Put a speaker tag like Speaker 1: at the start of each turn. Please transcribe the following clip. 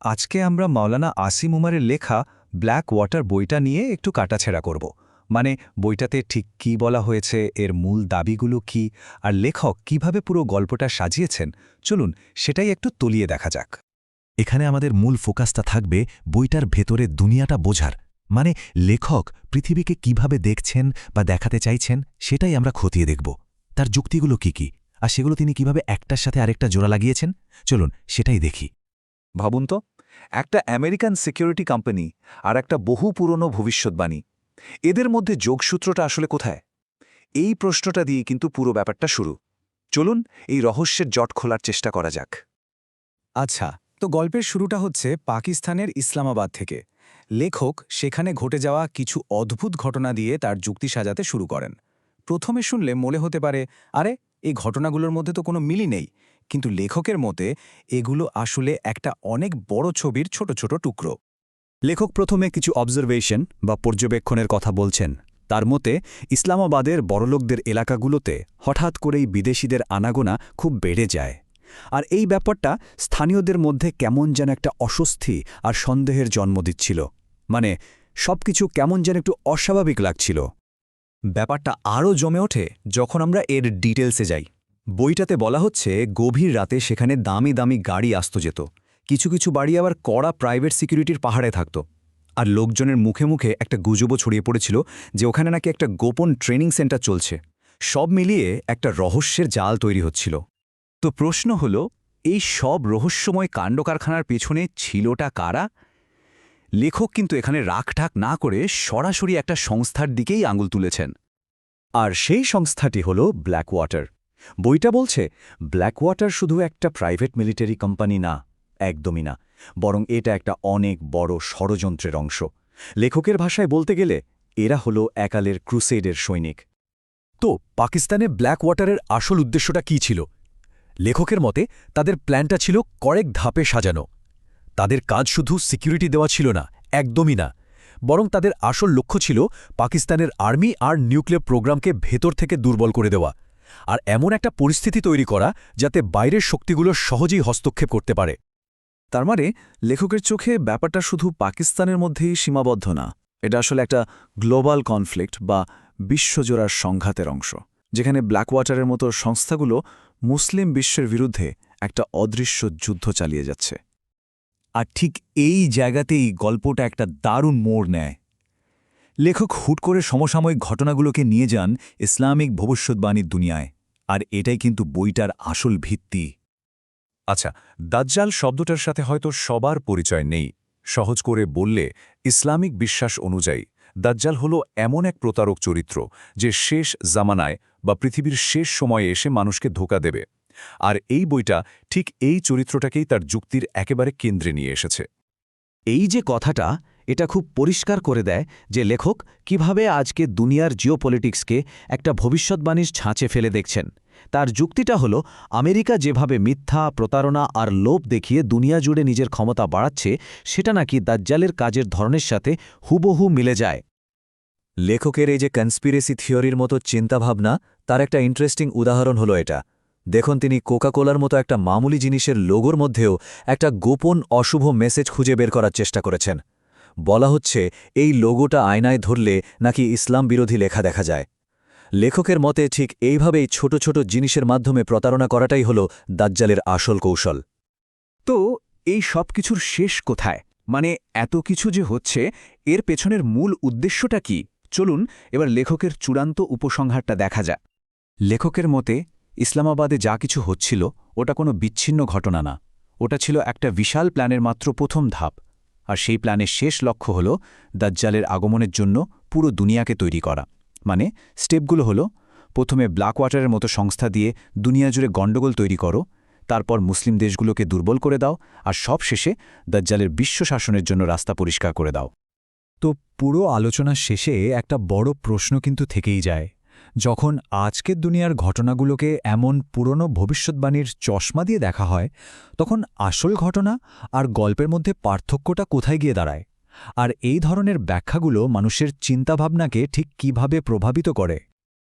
Speaker 1: আজকে আমরা মাওলানা আসিম উমারের লেখা ব্ল্যাক ওয়াটার বইটা নিয়ে একটু কাটাছেড়া করব। মানে বইটাতে ঠিক কি বলা হয়েছে, এর মূল দাবিগুলো কি, আর লেখক কীভাবে পুরো গল্পটা সাজিয়েছেন, চলুন সেটাই একটু তলিয়ে দেখা যাক।
Speaker 2: এখানে আমাদের মূল ফোকাসটা থাকবে বইটার ভেতরে দুনিয়াটা বোঝার। মানে লেখক পৃথিবীকে কীভাবে দেখছেন বা দেখাতে চাইছেন, সেটাই আমরা খতিয়ে দেখব। তার যুক্তিগুলো কি কি, আর সেগুলো তিনি কীভাবে একটার সাথে আরেকটা জোড়া লাগিয়েছেন, চলুন সেটাই দেখি।
Speaker 1: ভাবুন তো একটা আমেরিকান সিকিউরিটি কোম্পানি আর একটা বহু পুরনো ভবিষ্যৎবাণী। এদের মধ্যে যোগসূত্রটা আসলে কোথায়? এই প্রশ্নটা দিয়ে কিন্তু পুরো ব্যাপারটা শুরু। চলুন এই রহস্যের জট খোলার চেষ্টা করা যাক।
Speaker 3: আচ্ছা তো গল্পের শুরুটা হচ্ছে পাকিস্তানের ইসলামাবাদ থেকে। লেখক সেখানে ঘটে যাওয়া কিছু অদ্ভুত ঘটনা দিয়ে তার যুক্তি সাজাতে শুরু করেন। প্রথমে শুনলে মনে হতে পারে, আরে, এই ঘটনাগুলোর মধ্যে তো কোনো মিলই নেই। কিন্তু লেখকের মতে, এগুলো আসলে একটা অনেক বড় ছবির ছোট ছোট টুকরো।
Speaker 4: লেখক প্রথমে কিছু অবজারভেশন বা পর্যবেক্ষণের কথা বলছেন। তার মতে, ইসলামাবাদের বড়লোকদের এলাকাগুলোতে হঠাৎ করেই বিদেশিদের আনাগোনা খুব বেড়ে যায়। আর এই ব্যাপারটা স্থানীয়দের মধ্যে কেমন যেন একটা অস্বস্তি আর সন্দেহের জন্ম দিচ্ছিল। মানে সবকিছু কেমন যেন একটু অস্বাভাবিক লাগছিল।
Speaker 2: ব্যাপারটা আরও জমে ওঠে যখন আমরা এর ডিটেলসে যাই। বইটাতে বলা হচ্ছে, গভীর রাতে সেখানে দামি দামি গাড়ি আসত যেত। কিছু কিছু বাড়ি আবার কড়া প্রাইভেট সিকিউরিটির পাহাড়ে থাকত। আর লোকজনের মুখে মুখে একটা গুজবও ছড়িয়ে পড়েছিল যে ওখানে নাকি একটা গোপন ট্রেনিং সেন্টার চলছে। সব মিলিয়ে একটা রহস্যের জাল তৈরি হচ্ছিল। তো প্রশ্ন হল, এই সব রহস্যময় কাণ্ডকারখানার পেছনে ছিলটা কারা? লেখক কিন্তু এখানে রাখঢাক না করে সরাসরি একটা সংস্থার দিকেই আঙুল তুলেছেন। আর সেই সংস্থাটি হল ব্ল্যাক ওয়াটার বইটা বলছে ব্ল্যাক ওয়াটার শুধু একটা প্রাইভেট মিলিটারি কোম্পানি না, একদমই না, বরং এটা একটা অনেক বড় ষড়যন্ত্রের অংশ। লেখকের ভাষায় বলতে গেলে, এরা হল একালের ক্রুসেডের সৈনিক। তো, পাকিস্তানে ব্ল্যাক ওয়াটারের আসল উদ্দেশ্যটা কী ছিল? লেখকের মতে, তাদের প্ল্যানটা ছিল কয়েক ধাপে সাজানো। তাদের কাজ শুধু সিকিউরিটি দেওয়া ছিল না, একদমই না। বরং তাদের আসল লক্ষ্য ছিল পাকিস্তানের আর্মি আর নিউক্লিয়ার প্রোগ্রামকে ভেতর থেকে দুর্বল করে দেওয়া। আর এমন একটা পরিস্থিতি তৈরি করা যাতে বাইরের শক্তিগুলো সহজেই হস্তক্ষেপ করতে পারে।
Speaker 3: তার মানে লেখকের চোখে ব্যাপারটা শুধু পাকিস্তানের মধ্যেই সীমাবদ্ধ না, এটা আসলে একটা গ্লোবাল কনফ্লিক্ট বা বিশ্বজোড়ার সংঘাতের অংশ, যেখানে ব্ল্যাক ওয়াটারের মতো সংস্থাগুলো মুসলিম বিশ্বের বিরুদ্ধে একটা অদৃশ্য যুদ্ধ চালিয়ে যাচ্ছে।
Speaker 2: আর ঠিক এই জায়গাতেই গল্পটা একটা দারুণ মোড় নেয়। লেখক হুট করে সমসাময়িক ঘটনাগুলোকে নিয়ে যান ইসলামিক ভবিষ্যৎবাণীর দুনিয়ায়। আর এটাই কিন্তু বইটার আসল ভিত্তি।
Speaker 1: আচ্ছা দাজ্জাল শব্দটার সাথে হয়তো সবার পরিচয় নেই। সহজ করে বললে, ইসলামিক বিশ্বাস অনুযায়ী, দাজ্জাল হল এমন এক প্রতারক চরিত্র যে শেষ জামানায় বা পৃথিবীর শেষ সময়ে এসে মানুষকে ধোকা দেবে। আর এই বইটা ঠিক এই চরিত্রটাকেই তার যুক্তির একেবারে কেন্দ্রে নিয়ে এসেছে।
Speaker 2: এই যে কথাটা এটা খুব পরিষ্কার করে দেয় যে লেখক কীভাবে আজকে দুনিয়ার জিওপলিটিক্সকে একটা ভবিষ্যৎবাণীর ছাঁচে ফেলে দেখছেন। তার যুক্তিটা হল, আমেরিকা যেভাবে মিথ্যা, প্রতারণা আর লোভ দেখিয়ে দুনিয়া জুড়ে নিজের ক্ষমতা বাড়াচ্ছে, সেটা নাকি দাজ্জালের কাজের ধরনের সাথে হুবহু মিলে যায়। লেখকের এই যে কনস্পিরেসি থিওরির মতো চিন্তাভাবনা, তার একটা ইন্টারেস্টিং উদাহরণ হলো এটা। দেখুন, তিনি কোকাকোলার মতো একটা মামুলি জিনিসের লোগোর মধ্যেও একটা গোপন অশুভ মেসেজ খুঁজে বের করার চেষ্টা করেছেন। বলা হচ্ছে, এই লোগোটা আয়নায় ধরলে নাকি ইসলাম বিরোধী লেখা দেখা যায়। লেখকের মতে ঠিক এইভাবেই ছোট ছোট জিনিসের মাধ্যমে প্রতারণা করাটাই হল দাজ্জালের আসল কৌশল।
Speaker 3: তো, এই সব কিছুর শেষ কোথায়? মানে এত কিছু যে হচ্ছে, এর পেছনের মূল উদ্দেশ্যটা কি? চলুন, এবার লেখকের চূড়ান্ত উপসংহারটা দেখা যাক। লেখকের মতে, ইসলামাবাদে যা কিছু হচ্ছিল, ওটা কোনো বিচ্ছিন্ন ঘটনা না। ওটা ছিল একটা বিশাল প্ল্যানের মাত্র প্রথম ধাপ। আর সেই প্ল্যানের শেষ লক্ষ্য হল দাজ্জালের আগমনের জন্য পুরো দুনিয়াকে তৈরি করা। মানে স্টেপগুলো হলো, প্রথমে ব্ল্যাক ওয়াটারের মতো সংস্থা দিয়ে দুনিয়া জুড়ে গণ্ডগোল তৈরি করো, তারপর মুসলিম দেশগুলোকে দুর্বল করে দাও, আর সব শেষে দাজ্জালের বিশ্ব শাসনের জন্য রাস্তা পরিষ্কার করে দাও।
Speaker 4: তো পুরো আলোচনার শেষে একটা বড় প্রশ্ন কিন্তু থেকেই যায় যখন আজকের দুনিয়ার ঘটনাগুলোকে এমন পুরনো ভবিষ্যৎবাণীর চশমা দিয়ে দেখা হয়, তখন আসল ঘটনা আর গল্পের মধ্যে পার্থক্যটা কোথায় গিয়ে দাঁড়ায়? আর এই ধরনের ব্যাখ্যাগুলো মানুষের চিন্তাভাবনাকে ঠিক কীভাবে প্রভাবিত করে?